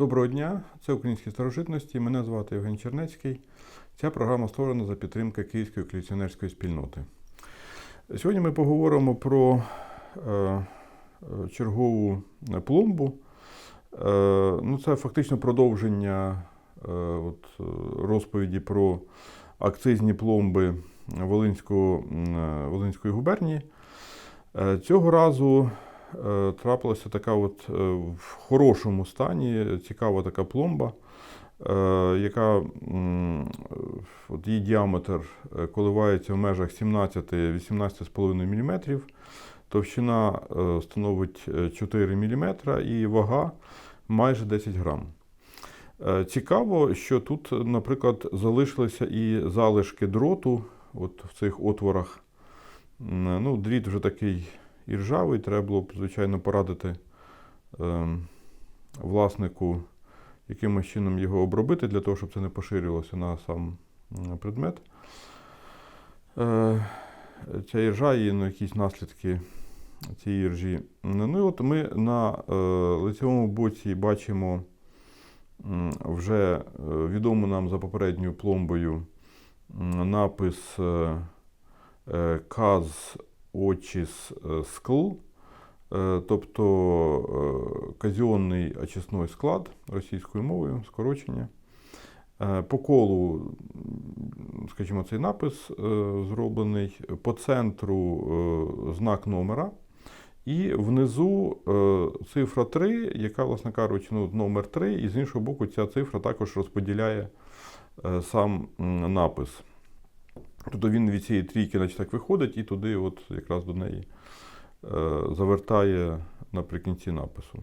Доброго дня, це українські старожитності. Мене звати Євген Чернецький. Ця програма створена за підтримки Київської колекціонерської спільноти. Сьогодні ми поговоримо про е, чергову пломбу. Е, ну, це фактично продовження е, от, розповіді про акцизні пломби Волинського, Волинської губернії. Цього разу трапилася така от е, в хорошому стані цікава така пломба, е, яка от її діаметр е, коливається в межах 17-18,5 мм. Товщина е, становить е, 4 мм і вага майже 10 грам. Е, Цікаво, що тут, наприклад, залишилися і залишки дроту от в цих отворах. Ну, дріт вже такий і ржавий, треба було б, звичайно, порадити е, власнику якимось чином його обробити, для того, щоб це не поширювалося на сам предмет. Е, ця іржа і ну, якісь наслідки цієї іржі. Ну і от ми на е, лицевому боці бачимо вже е, відому нам за попередньою пломбою напис е, е, Каз очіс е, скл, е, тобто е, казіонний очисний склад російською мовою, скорочення. По колу, скажімо, цей напис зроблений, по центру знак номера. І внизу е, цифра 3, яка, власне кажучи, ну, номер 3, і з іншого боку, ця цифра також розподіляє е, сам напис. Тобто він від цієї трійки, значить, так виходить, і туди, от якраз до неї е, завертає наприкінці напису.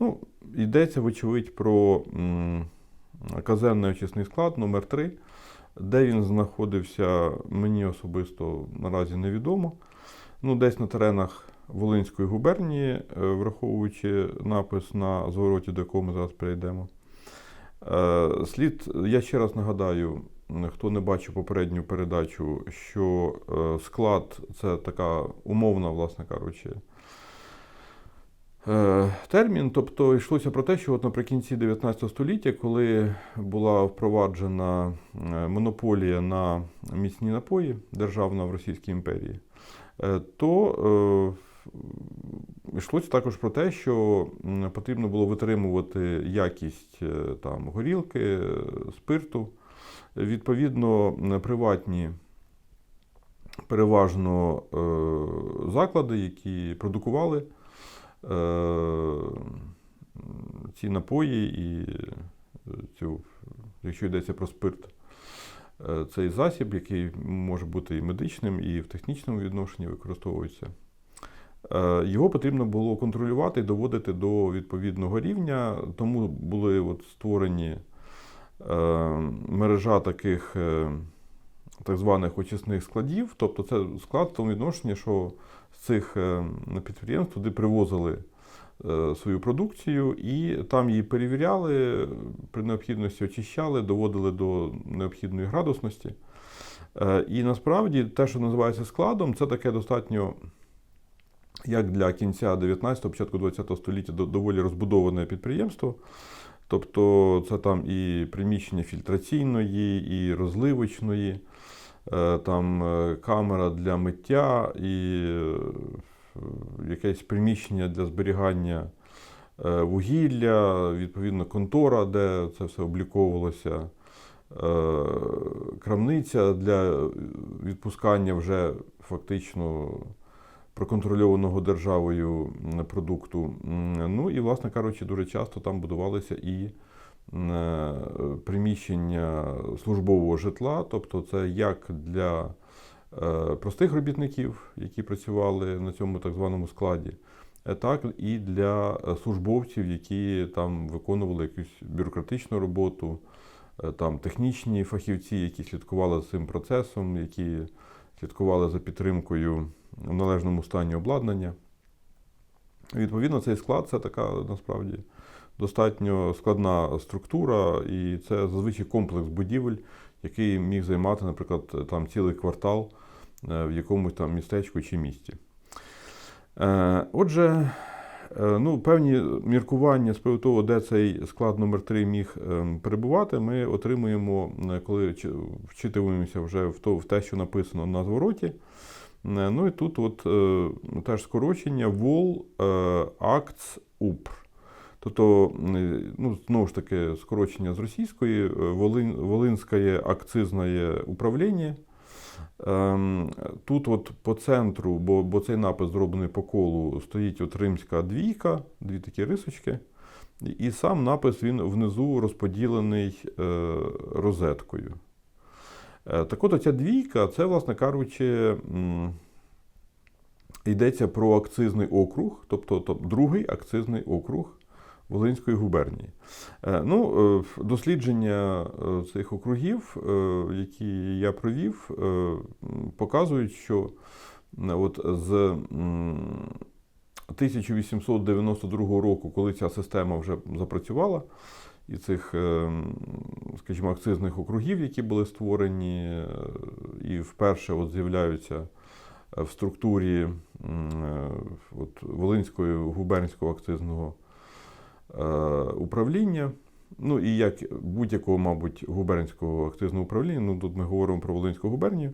Ну, йдеться, вочевидь, про казенний очисний склад номер 3 Де він знаходився, мені особисто наразі невідомо. Ну, десь на теренах Волинської губернії, е, враховуючи напис на звороті, до якого ми зараз перейдемо. Е, Слід, я ще раз нагадаю, хто не бачив попередню передачу, що е, склад це така умовна, власне кажучи, е, термін. Тобто йшлося про те, що от наприкінці 19 століття, коли була впроваджена е, монополія на міцні напої державна в Російській імперії, то йшлося також про те, що потрібно було витримувати якість там, горілки, спирту. Відповідно, приватні переважно е, заклади, які продукували е, ці напої і е, цю, якщо йдеться про спирт, цей засіб, який може бути і медичним, і в технічному відношенні використовується. Його потрібно було контролювати і доводити до відповідного рівня, тому були от створені мережа таких е, так званих очисних складів. Тобто це склад в тому відношенні, що з цих е, підприємств туди привозили е, свою продукцію і там її перевіряли, при необхідності очищали, доводили до необхідної градусності. Е, І насправді те, що називається складом, це таке достатньо як для кінця 19-го, початку 20-го століття до- доволі розбудоване підприємство. Тобто це там і приміщення фільтраційної, і розливочної, е, там е, камера для миття, і е, якесь приміщення для зберігання вугілля, відповідно, контора, де це все обліковувалося, крамниця для відпускання вже фактично проконтрольованого державою продукту. Ну і, власне кажучи, дуже часто там будувалися і е, приміщення службового житла, тобто це як для е, простих робітників, які працювали на цьому так званому складі, е, так і для службовців, які там виконували якусь бюрократичну роботу, там технічні фахівці, які слідкували за цим процесом, які слідкували за підтримкою в належному стані обладнання. Відповідно, цей склад це така насправді достатньо складна структура, і це зазвичай комплекс будівель, який міг займати, наприклад, там цілий квартал е, в якомусь там містечку чи місті. Е, Отже, Ну, певні міркування з приводу того, де цей склад номер 3 міг ем, перебувати, ми отримуємо, е, коли чи- вчитуємося вже в, то, в те, що написано на звороті. Е, Ну і тут от, е, теж скорочення ВОЛ е, АКЦ УПР. Тобто, е, ну, знову ж таки, скорочення з російської, е, Волин, Волинське акцизне управління. Ем, Тут от по центру, бо, бо цей напис зроблений по колу, стоїть от римська двійка, дві такі рисочки. І- сам напис він внизу розподілений е, розеткою. Е, Так от оця двійка, це, власне кажучи, йдеться про акцизний округ, тобто, тобто другий акцизний округ Волинської губернії. Е, Ну, е, дослідження е, цих округів, які я провів, показують, що от з 1892 року, коли ця система вже запрацювала, і цих, скажімо, акцизних округів, які були створені, і вперше от з'являються в структурі от, Волинського губернського акцизного управління. Ну і як будь-якого, мабуть, губернського акцизного управління, ну тут ми говоримо про Волинську губернію.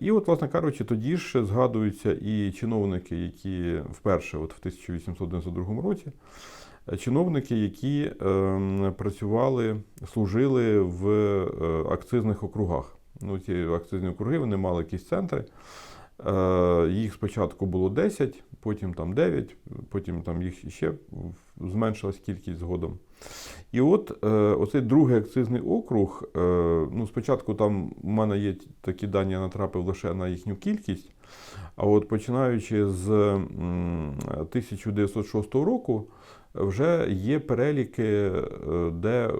І от, власне кажучи, тоді ж згадуються і чиновники, які вперше, от в 1892 році, е, чиновники, які ем, працювали, служили в е, акцизних округах. Ну, ці акцизні округи вони мали якісь центри. Е, Їх спочатку було 10, потім там 9, потім там їх ще зменшилась кількість згодом. І от е, оцей другий акцизний округ, е, ну спочатку там у мене є такі дані, я натрапив лише на їхню кількість. А от починаючи з м, 1906 року, вже є переліки, де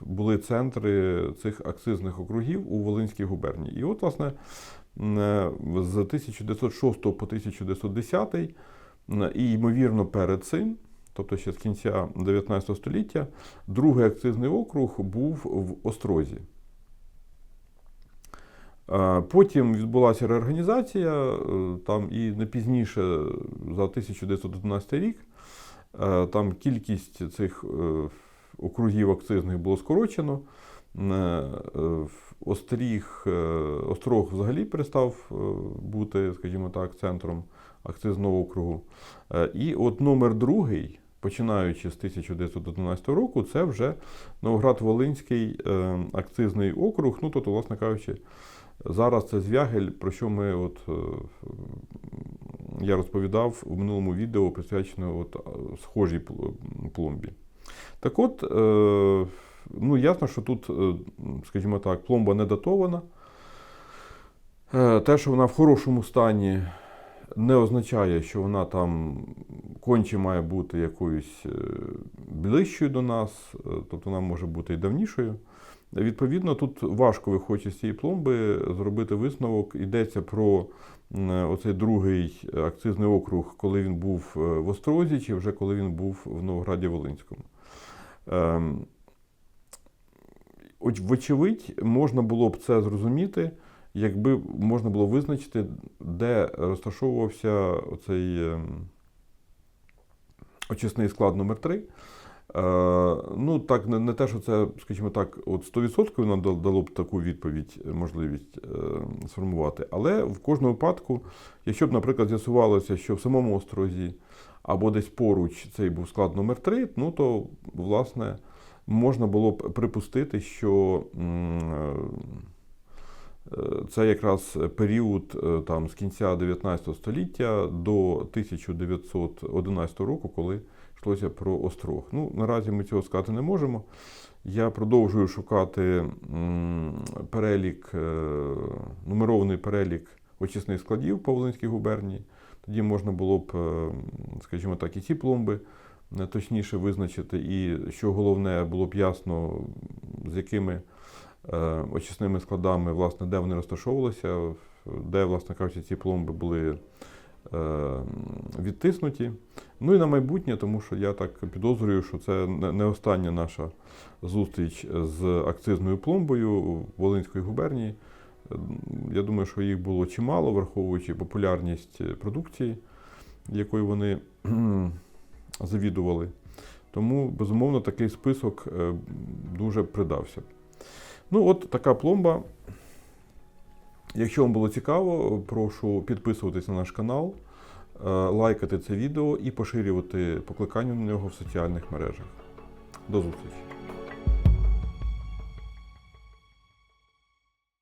були центри цих акцизних округів у Волинській губернії. І от, власне, з 1906 по 1910 і, ймовірно, перед цим, тобто ще з кінця 19 століття, другий акцизний округ був в Острозі. Е, Потім відбулася реорганізація, е, там і не пізніше за 1911 рік е, там кількість цих е, округів акцизних було скорочено. Е, Остріг, е, Острог взагалі перестав е, бути, скажімо так, центром акцизного округу. І от номер другий, починаючи з 1911 року, це вже Новоград-Волинський акцизний округ. Ну, тобто, власне кажучи, зараз це звягель, про що ми от, я розповідав в минулому відео, присвячено от, схожій пл- пломбі. Так от, ну ясно, що тут, е, скажімо так, пломба не датована. Е, Те, що вона в хорошому стані, не означає, що вона там конче має бути якоюсь е, ближчою до нас, тобто вона може бути і давнішою. Відповідно, тут важко виходячи з цієї пломби зробити висновок. Йдеться про оцей другий акцизний округ, коли він був в Острозі, чи вже коли він був в Новограді Волинському. Вочевидь, можна було б це зрозуміти, якби можна було визначити, де розташовувався оцей ем, очисний склад номер 3 Е, ну, так, не, не те, що це, скажімо так, от 100% нам дало б таку відповідь, е, можливість е, сформувати. Але в кожному випадку, якщо б, наприклад, з'ясувалося, що в самому острозі або десь поруч цей був склад номер 3 ну то, власне, можна було б припустити, що е, це якраз період е, там, з кінця 19 століття до 1911 року, коли йшлося про острог. Ну, наразі ми цього сказати не можемо. Я продовжую шукати перелік, е, нумерований перелік очисних складів по Волинській губернії. Тоді можна було б, скажімо так, і ці пломби точніше визначити, і що головне, було б ясно, з якими е, очисними складами, власне, де вони розташовувалися, де, власне кажучи, ці пломби були е, відтиснуті. Ну і на майбутнє, тому що я так підозрюю, що це не остання наша зустріч з акцизною пломбою в Волинської губернії. Е, Я думаю, що їх було чимало, враховуючи популярність продукції, якою вони завідували. Тому, безумовно, такий список е, дуже придався. Ну, от така пломба. Якщо вам було цікаво, прошу підписуватись на наш канал, е, лайкати це відео і поширювати покликання на нього в соціальних мережах. До зустрічі!